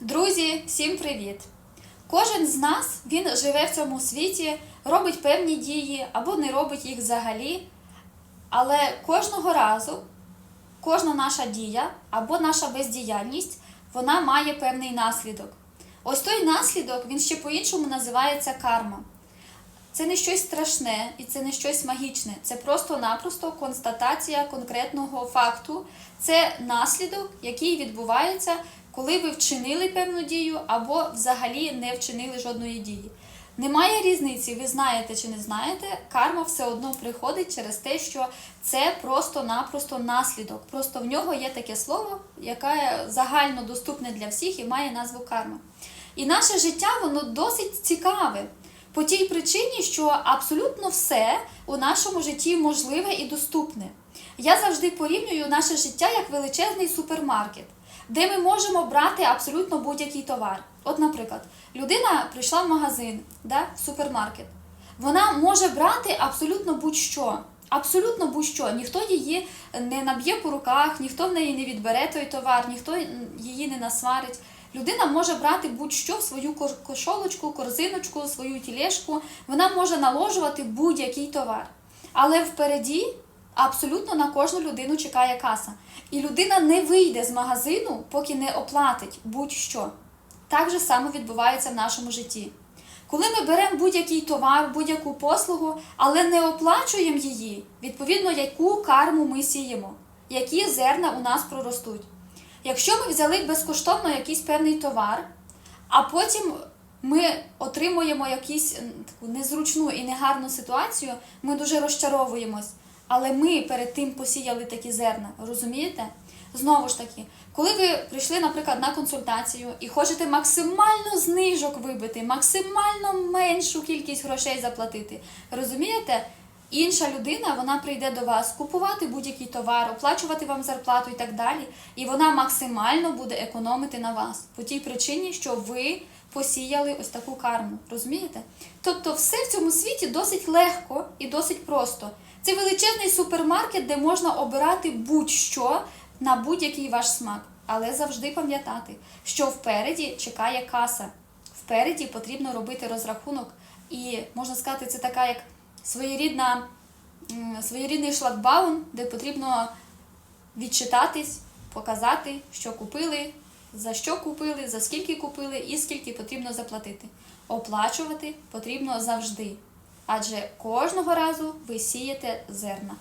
Друзі, всім привіт! Кожен з нас він живе в цьому світі, робить певні дії або не робить їх взагалі. Але кожного разу кожна наша дія або наша бездіяльність вона має певний наслідок. Ось той наслідок він ще по-іншому називається карма. Це не щось страшне і це не щось магічне. Це просто-напросто констатація конкретного факту. Це наслідок, який відбувається, коли ви вчинили певну дію або взагалі не вчинили жодної дії. Немає різниці, ви знаєте чи не знаєте, карма все одно приходить через те, що це просто-напросто наслідок. Просто в нього є таке слово, яке загально доступне для всіх і має назву карма. І наше життя воно досить цікаве. По тій причині, що абсолютно все у нашому житті можливе і доступне. Я завжди порівнюю наше життя як величезний супермаркет, де ми можемо брати абсолютно будь-який товар. От, наприклад, людина прийшла в магазин, да, в супермаркет. Вона може брати абсолютно будь-що. Абсолютно будь-що. Ніхто її не наб'є по руках, ніхто в неї не відбере той товар, ніхто її не насварить. Людина може брати будь-що в свою кошолочку, корзиночку, свою тілешку. Вона може наложувати будь-який товар. Але впереді абсолютно на кожну людину чекає каса. І людина не вийде з магазину, поки не оплатить будь-що. Так же само відбувається в нашому житті. Коли ми беремо будь-який товар, будь-яку послугу, але не оплачуємо її, відповідно, яку карму ми сіємо, які зерна у нас проростуть. Якщо ми взяли безкоштовно якийсь певний товар, а потім ми отримуємо якусь таку незручну і негарну ситуацію, ми дуже розчаровуємось. Але ми перед тим посіяли такі зерна, розумієте? Знову ж таки, коли ви прийшли, наприклад, на консультацію і хочете максимально знижок вибити, максимально меншу кількість грошей заплатити, розумієте? Інша людина вона прийде до вас купувати будь-який товар, оплачувати вам зарплату і так далі, і вона максимально буде економити на вас по тій причині, що ви посіяли ось таку карму. Розумієте? Тобто, все в цьому світі досить легко і досить просто. Це величезний супермаркет, де можна обирати будь-що на будь-який ваш смак. Але завжди пам'ятати, що впереді чекає каса. Впереді потрібно робити розрахунок. І можна сказати, це така як своєрідна, своєрідний шлагбаум, де потрібно відчитатись, показати, що купили, за що купили, за скільки купили і скільки потрібно заплатити. Оплачувати потрібно завжди. Адже кожного разу ви сієте зерна.